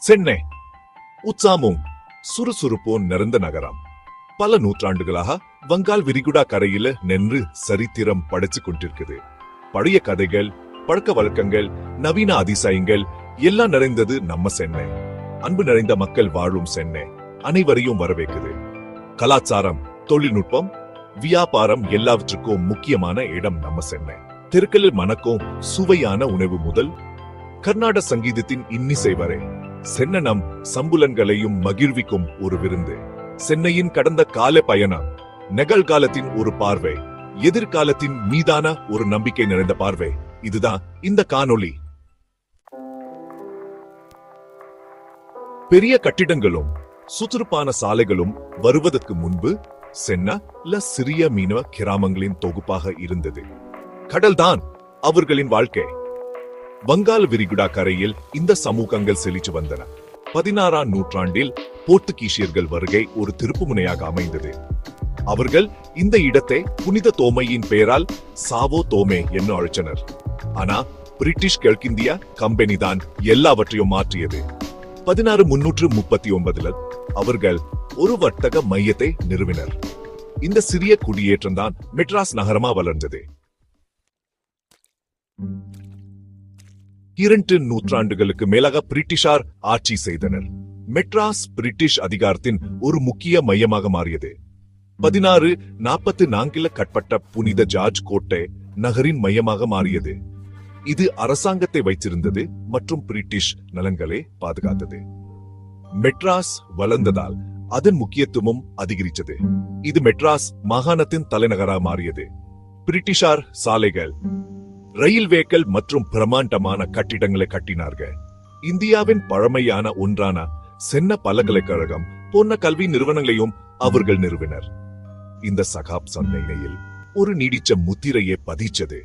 சென்னை. உற்சாமும் சுறுசுறுப்பும் நிறைந்த நகரம். பல நூற்றாண்டுகளாக வங்காள் விரிகுடா கரையில நின்று சரித்திரம் படைச்சு கொண்டிருக்குது. பழைய கதைகள் பழக்க வழக்கங்கள் நவீன அதிசயங்கள் எல்லாம் நிறைந்தது நம்ம சென்னை. அன்பு நிறைந்த மக்கள் வாழும் சென்னை. அனைவரையும் வரவேற்குது. கலாச்சாரம் தொழில்நுட்பம் வியாபாரம் எல்லாவற்றுக்கும் முக்கியமான இடம் நம்ம சென்னை. தெருக்களில் மணக்கும் சுவையான உணவு முதல் கர்நாடக சங்கீதத்தின் இன்னிசை வரை. சென்னனம் சம்புலன்களையும் மகிழ்விக்கும் ஒரு விருந்து. சென்னையின் கடந்த கால பயணம். நிகழ்காலத்தின் ஒரு பார்வை. எதிர்காலத்தின் மீதான ஒரு நம்பிக்கை நிறைந்த பார்வை. இதுதான் இந்த காணொளி. பெரிய கட்டிடங்களும் சுற்றுப்பான சாலைகளும் வருவதற்கு முன்பு சென்ன சிறிய மீனவ கிராமங்களின் தொகுப்பாக இருந்தது. கடல்தான் அவர்களின் வாழ்க்கை. வங்காள விரிகுடா கரையில் இந்த சமூகங்கள் செழிச்சு வந்தன. பதினாறாம் நூற்றாண்டில் போர்த்துகீசியர்கள் வருகை ஒரு திருப்புமுனையாக அமைந்தது. அவர்கள் இந்த இடத்தை புனித தோமையின் பெயரால் சாவோ தோமே என்று அழைச்சனர் ஆனா பிரிட்டிஷ் கிழக்கிந்தியா கம்பெனி தான் எல்லாவற்றையும் மாற்றியது. பதினாறு முன்னூற்று முப்பத்தி ஒன்பதுல அவர்கள் ஒரு வர்த்தக மையத்தை நிறுவினர். இந்த சிறிய குடியேற்றம் தான் மெட்ராஸ் நகரமா வளர்ந்தது. இரண்டு நூற்றாண்டுகளுக்கு மேலாக பிரிட்டிஷார் ஆட்சி செய்தனர். மெட்ராஸ் பிரிட்டிஷ் அதிகாரத்தின் ஒரு முக்கிய மையமாக மாறியது. பதினாறு நாற்பத்தி நான்கில் கட்பட்ட புனித ஜார்ஜ் கோட்டை நகரின் மையமாக மாறியது. இது அரசாங்கத்தை வைத்திருந்தது மற்றும் பிரிட்டிஷ் நலன்களை பாதுகாத்தது. மெட்ராஸ் வளர்ந்ததால் அதன் முக்கியத்துவமும் அதிகரித்தது. இது மெட்ராஸ் மாகாணத்தின் தலைநகராக மாறியது. பிரிட்டிஷார் சாலைகள் ரயில்வேக்கள் மற்றும் பிரமாண்டமான கட்டிடங்களை கட்டினார்கள். இந்தியாவின் பழமையான ஒன்றான சென்ன பல்கலைக்கழகம் போன்ற கல்வி நிறுவனங்களையும் அவர்கள் நிறுவினர். இந்த சகாப் சந்தையில் ஒரு நீடிச்ச முத்திரையை பதிச்சது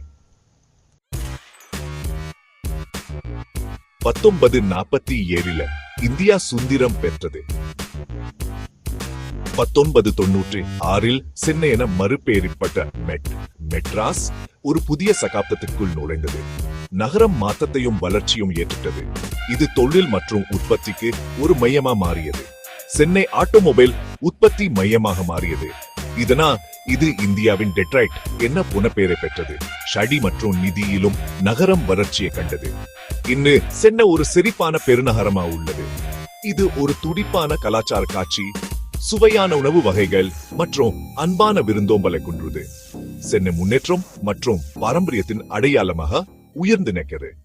பத்தொன்பது நாற்பத்தி ஏழில இந்தியா சுந்திரம் பெற்றது. பத்தொன்பது தொன்னூற்றி ஆறில் சென்னை என மறுபெயரிப்பட்ட மெட் மெட்ராஸ் ஒரு புதிய சகாப்தத்திற்குள் நுழைந்தது. நகரம் மாற்றத்தையும் வளர்ச்சியும் ஏற்றுட்டது இது தொழில் மற்றும் உற்பத்திக்கு ஒரு மையமா மாறியது. சென்னை ஆட்டோமொபைல் உற்பத்தி மையமாக மாறியது. இதனால் இது இந்தியாவின் டெட்ரைட் என்ன புனப்பெயரை பெற்றது. ஷடி மற்றும் நிதியிலும் நகரம் வளர்ச்சியை கண்டது. இன்னு சென்னை ஒரு செழிப்பான பெருநகரமா உள்ளது. இது ஒரு துடிப்பான கலாச்சார காட்சி சுவையான உணவு வகைகள் மற்றும் அன்பான விருந்தோம்பலை கொன்றது. சென்னை முன்னேற்றம் மற்றும் பாரம்பரியத்தின் அடையாளமாக உயர்ந்து நிற்கிறது.